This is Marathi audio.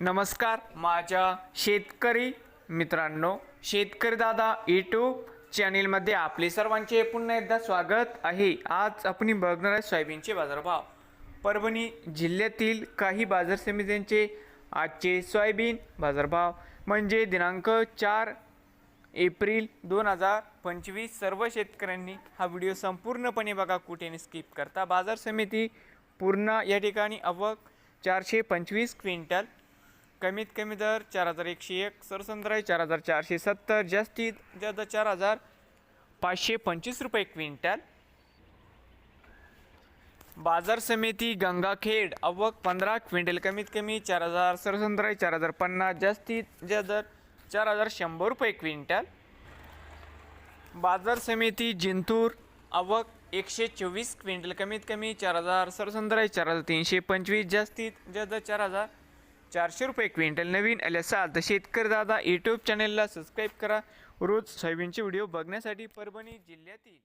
नमस्कार माझ्या शेतकरी मित्रांनो शेतकरी दादा यूट्यूब चॅनेलमध्ये आपले सर्वांचे पुन्हा एकदा स्वागत आहे. आज आपण बघणार आहे सोयाबीनचे बाजारभाव. परभणी जिल्ह्यातील काही बाजार समित्यांचे आजचे सोयाबीन बाजारभाव म्हणजे दिनांक चार एप्रिल दोन हजार पंचवीस सर्व शेतकऱ्यांनी हा व्हिडिओ संपूर्णपणे बघा कुठेने स्किप करता. बाजार समिती पूर्ण या ठिकाणी अवक चारशे पंचवीस क्विंटल कमीत कमी दर चार हजार एकशे एक सरसंद्राई चार हजार चारशे सत्तर जास्तीत जास्त चार हजार पाचशे पंचवीस रुपये क्विंटल. बाजार समिती गंगाखेड अवक पंधरा क्विंटल कमीत कमी चार हजार सरसंद्राई चार हजार पन्नास जास्तीत जास्त दर चार हजार शंभर रुपये क्विंटल. बाजार समिती जिंतूर अवक एकशे चोवीस क्विंटल कमीत कमी चार हजार सरसंद्राई चार हजार तीनशे पंचवीस जास्तीत जास्त चार हजार चारशे रुपये क्विंटल. नवीन आले असाल तर शेतकरी दादा यूट्यूब चॅनेलला सबस्क्राईब करा. रोज सोयाबीनचे व्हिडिओ बघण्यासाठी परभणी जिल्ह्यातील